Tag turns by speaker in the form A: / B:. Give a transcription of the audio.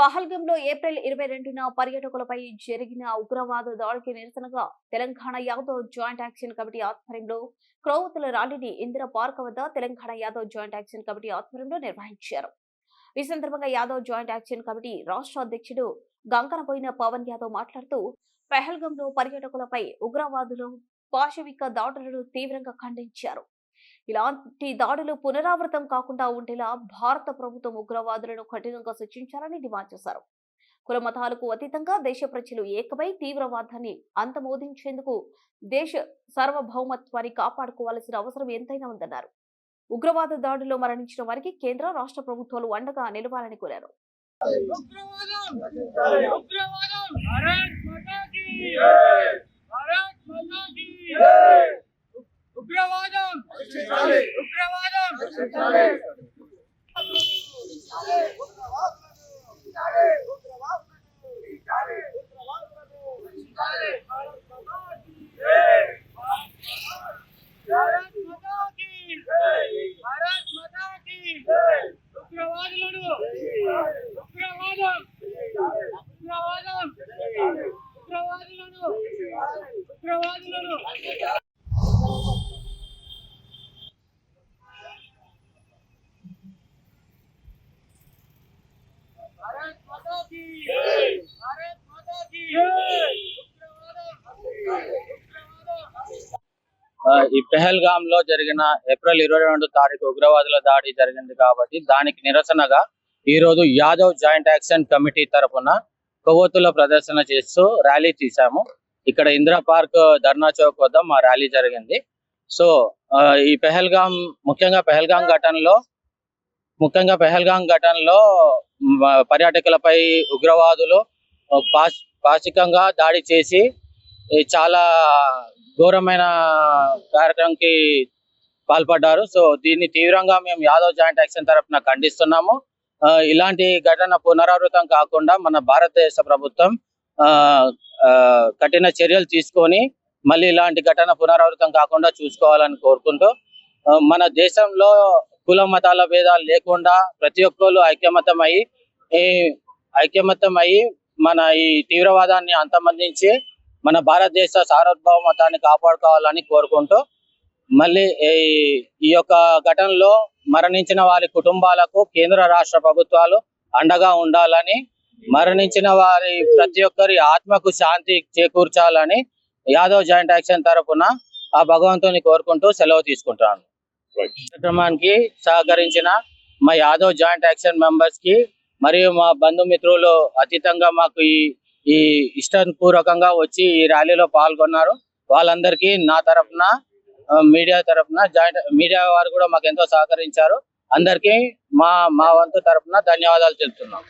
A: పహల్గంలో April ఇరవై రెండున పర్యాటకులపై జరిగిన ఉగ్రవాద దాడికి నిరసనగా Telangana Yadav joint action committee ఆధ్వర్యంలో క్రౌతుల ర్యాలీని ఇందిరా పార్క్ వద్ద Telangana Yadav joint action committee ఆధ్వర్యంలో నిర్వహించారు. ఈ సందర్భంగా యాదవ్ జాయింట్ యాక్షన్ కమిటీ రాష్ట్ర అధ్యక్షుడు గంకనపోయిన పవన్ యాదవ్ మాట్లాడుతూ పెహల్గంలో పర్యాటకులపై ఉగ్రవాదులు పాశవిక దాడులను తీవ్రంగా ఖండించారు. ఇలాంటి దాడులు పునరావృతం కాకుండా ఉండేలా భారత ప్రభుత్వం ఉగ్రవాదులను కఠినంగా శిక్షించాలని డిమాండ్ చేశారు. కుల మతాలకు అతీతంగా దేశ ప్రజలు ఏకమై తీవ్రవాదాన్ని అంతమోదించేందుకు దేశ సార్వభౌమత్వాన్ని కాపాడుకోవాల్సిన అవసరం ఎంతైనా ఉందన్నారు. ఉగ్రవాద దాడిలో మరణించిన వారికి కేంద్ర రాష్ట్ర ప్రభుత్వాలు అండగా నిలవాలని కోరారు
B: ఉగ్రవాదం ఉగ్రవాదం భారత్ మాతా కీ భారత్ మాతా కీ ఉగ్రవాదం. ఉగ్రవాదులను. ఉగ్రవాదం ఉగ్రవాదం ఉగ్రవాదులను. ఉగ్రవాదులను భారత్ మాతా కీ భారత్ మాతా కీ ఉగ్రవాదం ఉగ్రవాదం
C: ఆ, ఈ పెహల్గామ్లో జరిగిన ఏప్రిల్ ఇరవై రెండు తారీఖు ఉగ్రవాదుల దాడి జరిగింది కాబట్టి దానికి నిరసనగా ఈ రోజు యాదవ్ జాయింట్ యాక్షన్ కమిటీ తరపున కొవ్వొత్తుల ప్రదర్శన చేస్తూ ర్యాలీ తీసాము ఇక్కడ ఇందిరా పార్క్ ధర్నా చౌక్ వద్ద మా ర్యాలీ జరిగింది. సో ఈ పెహల్గాం ముఖ్యంగా పెహల్గాం ఘటనలో ముఖ్యంగా పెహల్గాం ఘటనలో పర్యాటకులపై ఉగ్రవాదులు ఆ, దాడి చేసి చాలా ఘోరమైన కార్యక్రమంకి పాల్పడ్డారు. సో దీన్ని తీవ్రంగా మేము యాదవ్ జాయింట్ యాక్షన్ తరఫున ఖండిస్తున్నాము. ఇలాంటి ఘటన పునరావృతం కాకుండా మన భారతదేశ ప్రభుత్వం ఆ, కఠిన చర్యలు తీసుకొని మళ్ళీ ఇలాంటి ఘటన పునరావృతం కాకుండా చూసుకోవాలని కోరుకుంటూ మన దేశంలో కుల మతాల భేదాలు లేకుండా ప్రతి ఒక్కరు ఐక్యమతమై ఈ ఐక్యమతమై మన ఈ తీవ్రవాదాన్ని అంతమందించి మన భారతదేశ సార్వభౌమతాన్ని కాపాడుకోవాలని కోరుకుంటూ మళ్ళీ ఈ- ఈ యొక్క ఘటనలో మరణించిన వారి కుటుంబాలకు కేంద్ర రాష్ట్ర ప్రభుత్వాలు అండగా ఉండాలని మరణించిన వారి ప్రతి ఒక్కరి ఆత్మకు శాంతి చేకూర్చాలని యాదవ్ జాయింట్ యాక్షన్ తరఫున ఆ భగవంతుని కోరుకుంటూ సెలవు తీసుకుంటాను కార్యక్రమానికి సహకరించిన మా యాదవ్ జాయింట్ యాక్షన్ మెంబర్స్కి మరియు మా బంధుమిత్రులు అతీతంగా మాకు ఈ ఈ ఇష్టపూర్వకంగా వచ్చి ఈ ర్యాలీలో పాల్గొన్నారు. వాళ్ళందరికీ నా తరఫున మీడియా తరఫున జాయింట్ మీడియా వారు కూడా మాకు ఎంతో సహకరించారు. అందరికీ మా మా వంతు తరఫున ధన్యవాదాలు తెలుపుతున్నాం.